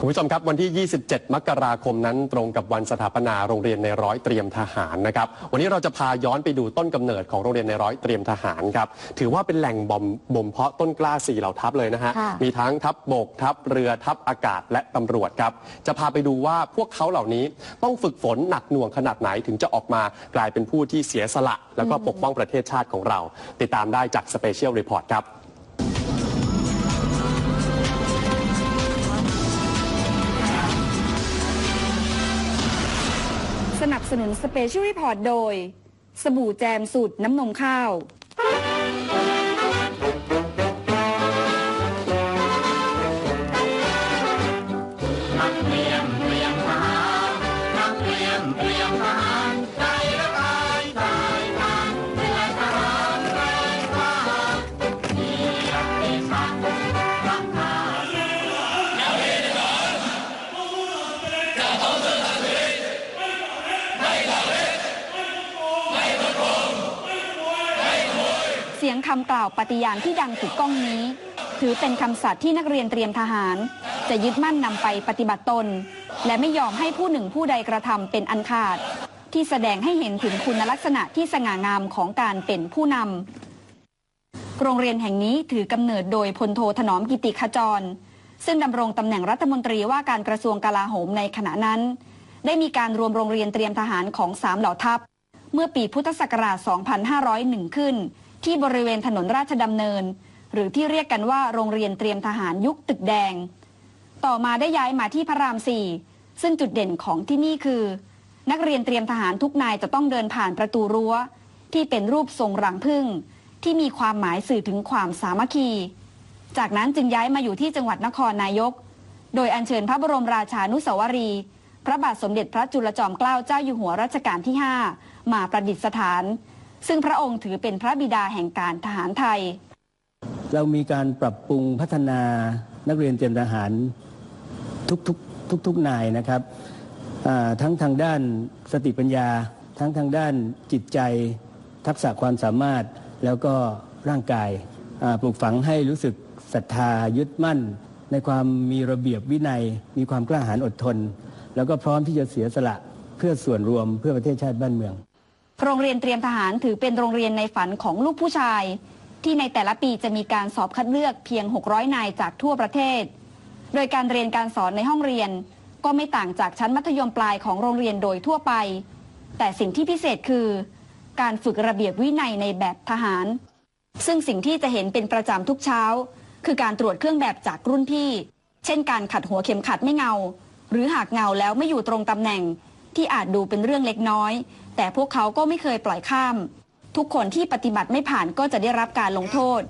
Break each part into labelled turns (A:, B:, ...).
A: คุณผู้ชมครับวันที่ 27 มกราคมนั้นตรงกับวันสถาปนาโรงเรียนในร้อยเตรียมทหารนะครับ วันนี้เราจะพาย้อนไปดูต้นกำเนิดของโรงเรียนในร้อยเตรียมทหารครับ ถือว่าเป็นแหล่งบ่มบ่มเพาะต้นกล้าสี่เหล่าทัพเลยนะฮะ
B: ค่ะ
A: มีทั้งทัพบกทัพเรือทัพอากาศและตำรวจครับ จะพาไปดูว่าพวกเขาเหล่านี้ต้องฝึกฝนหนักหน่วงขนาดไหนถึงจะออกมากลายเป็นผู้ที่เสียสละ แล้วก็ปกป้องประเทศชาติของเรา ติดตามได้จากสเปเชียลรีพอร์ตครับ
B: นับสนุนสเปเชียลรีพอร์ตโดย สบู่แจมสูตรน้ำนมข้าว
C: นักเรียนเตรียมทหารนักเรียนเตรียมทหาร เสี
B: ยงคำกล่าวปฏิญาณที่ดังถูกกล้องนี้ ถือเป็นคำสัตย์ที่นักเรียนเตรียมทหาร จะยึดมั่นนำไปปฏิบัติตน และไม่ยอมให้ผู้หนึ่งผู้ใดกระทำเป็นอันขาด ที่แสดงให้เห็นถึงคุณลักษณะที่สง่างามของการเป็นผู้นำโรงเรียนแห่งนี้ถือกำเนิดโดยพลโทถนอมกิติขจร ซึ่งดำรงตำแหน่งรัฐมนตรีว่าการกระทรวงกลาโหมในขณะนั้น ได้มีการรวมโรงเรียนเตรียมทหารของสามเหล่าทัพ เมื่อปีพุทธศักราช 2501 ขึ้น ที่บริเวณถนนราชดำเนิน หรือที่เรียกกันว่าโรงเรียนเตรียมทหารยุคตึกแดง ต่อมาได้ย้ายมาที่พระราม4ซึ่งจุดเด่นของที่นี่คือ นักเรียนเตรียมทหารทุกนายจะต้องเดินผ่านประตูรั้ว ที่เป็นรูปทรงรังผึ้งที่มีความหมายสื่อถึงความสามัคคี จากนั้นจึงย้ายมาอยู่ที่จังหวัดนครนายก โดยอัญเชิญพระบรมราชานุสาวรี พระบาทสมเด็จพระจุลจอมเกล้าเจ้าอยู่หัวรัชกาลที่ 5 มาประดิษฐาน ซึ่งพระองค์ถือเป็นพระบิดาแห่งการทหารไทย
D: เรามีการปรับปรุงพัฒนานักเรียนเตรียมทหารทุกๆทุกๆนายนะครับทั้งทางด้านสติปัญญา ทั้งทางด้านจิตใจ ทักษะความสามารถแล้วก็ร่างกายปลูกฝังให้รู้สึกศรัทธายึดมั่น ในความมีระเบียบวินัย มีความกล้าหาญอดทน แล้วก็พร้อมที่จะเสียสละเพื่อส่วนรวมเพื่อประเทศชาติบ้านเมือง
B: โรงเรียนเตรียมทหารถือเป็นโรงเรียนในฝันของลูกผู้ชาย ที่ในแต่ละปีจะมีการสอบคัดเลือกเพียง 600 นายจากทั่วประเทศ โดยการเรียนการสอนในห้องเรียน ก็ไม่ต่างจากชั้นมัธยมปลายของโรงเรียนโดยทั่วไป แต่สิ่งที่พิเศษคือ การฝึกระเบียบวินัยในแบบทหาร ซึ่งสิ่งที่จะเห็นเป็นประจำทุกเช้า คือการตรวจเครื่องแบบจากรุ่นพี่ เช่น การขัดหัวเข็มขัดไม่เงา หรือหากเงาแล้วไม่อยู่ตรงตำแหน่ง ที่อาจดูเป็นเรื่องเล็กน้อย แต่พวกเขาก็ไม่เคยปล่อยข้าม ทุกคนที่ปฏิบัติไม่ผ่านก็จะได้รับการลงโทษ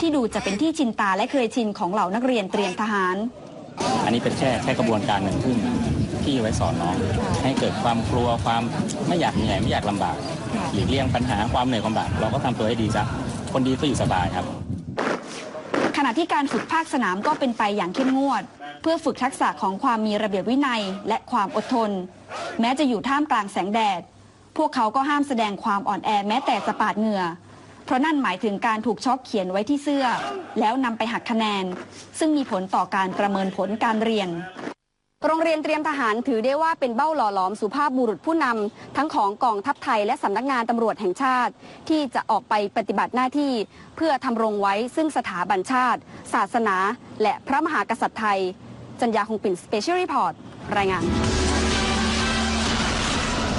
B: ที่ดูจะเป็นที่ชินตาและเคยชินของเหล่านักเรียนเตรียมทหาร
E: อันนี้เป็นแค่แค่กระบวนการหนึ่งขึ้นที่ไว้สอนน้อง ให้เกิดความกลัวความไม่อยากเหนื่อยไม่อยากลำบากหลีกเลี่ยงปัญหาความเหนื่อยความลำบากเราก็ทำตัวให้ดีซะคนดีก็อยู่สบายครับ
B: ณะที่การฝึกภาคสนามก็เป็นไปอย่างเข้มงวด เพื่อฝึกทักษะของความมีระเบียบวินัยและความอดทน แม้จะอยู่ท่ามกลางแสงแดด พวกเขาก็ห้ามแสดงความอ่อนแอแม้แต่สปาดเหงื่อ เพราะนั่นหมายถึงการถูกช็อกเขียนไว้ที่เสื้อ แล้วนำไปหักคะแนน ซึ่งมีผลต่อการประเมินผลการเรียน โรงเรียนเตรียมทหารถือได้ว่าเป็นเบ้าหล่อหลอมสุภาพบุรุษผู้นำทั้งของกองทัพไทยและสำนักงานตำรวจแห่งชาติ ที่จะออกไปปฏิบัติหน้าที่ เพื่อทำรงไว้ซึ่งสถาบันชาติ ศาสนา และพระมหากษัตริย์ไทย จัญญาคงปิ่นสเปเชียลรีพอร์ตรายงาน